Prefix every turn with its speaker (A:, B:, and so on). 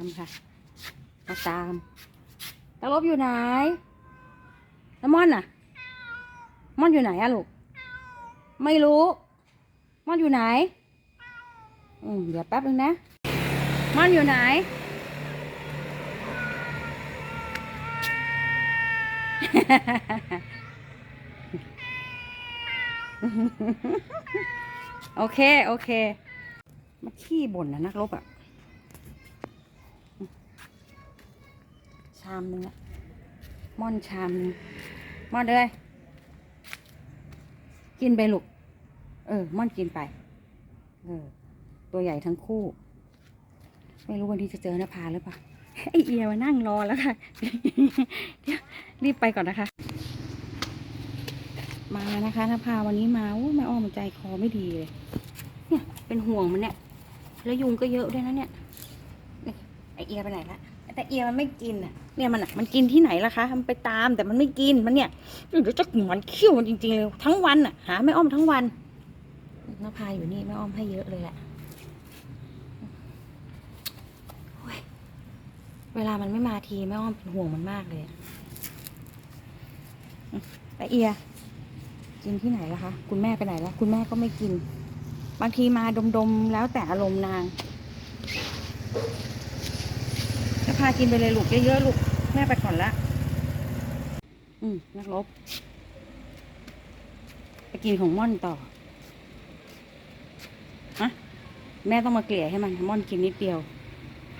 A: ามค่ะ มาตามตะลบอยู่ไหนแล้วม่อนน่ะ ม่อนอยู่ไหนอะลูก ไม่รู้ ม่อนอยู่ไหน อืมเดี๋ยวแป๊บนึงนะ ม่อนอยู่ไหน โอเค โอเค มาขี้บ่นนะนักรบอะามนึงอะม่อนชามนึงม่อนเลยกินไปลูก เออ ม่อนกินไป เออ ตัวใหญ่ทั้งคู่ ไม่รู้วันนี้จะเจอนภาหรือเปล่า ไอเอียมานั่งรอแล้วค่ะ เดี๋ยวรีบไปก่อนนะคะ มานะคะนภาวันนี้มาโอ้แม่อ้อมใจคอไม่ดีเลย เนี่ย เป็นห่วงมันเนี่ย แล้วยุงก็เยอะด้วยนะเนี่ย ไอเอียไปไหนละ แต่เอียมันไม่กินอะเนี่ยมันอะมันกินที่ไหนล่ะคะมันไปตามแต่มันไม่กินมันเนี่ยเดี๋ยวจะหมันเขี้ยวมันจริงๆเลยทั้งวันอะหาแม่อ้อมทั้งวันนภาอยู่นี่แม่อ้อมให้เยอะเลยแหละโอ้ยเวลามันไม่มาทีแม่อ้อมเป็นห่วงมันมากเลยอะอืมไอเอีย กินที่ไหนล่ะคะ คุณแม่ไปไหนแล้วคุณแม่ก็ไม่กิน บางทีมาดมๆแล้วแต่อารมณ์นางจะ พากินไปเลยลูกเยอะๆลูก แม่ไปก่อนละ อืมนักลบ ไปกินของม่อนต่อฮะแม่ต้องมาเกลี่ยให้มันม่อนกินนิดเดียว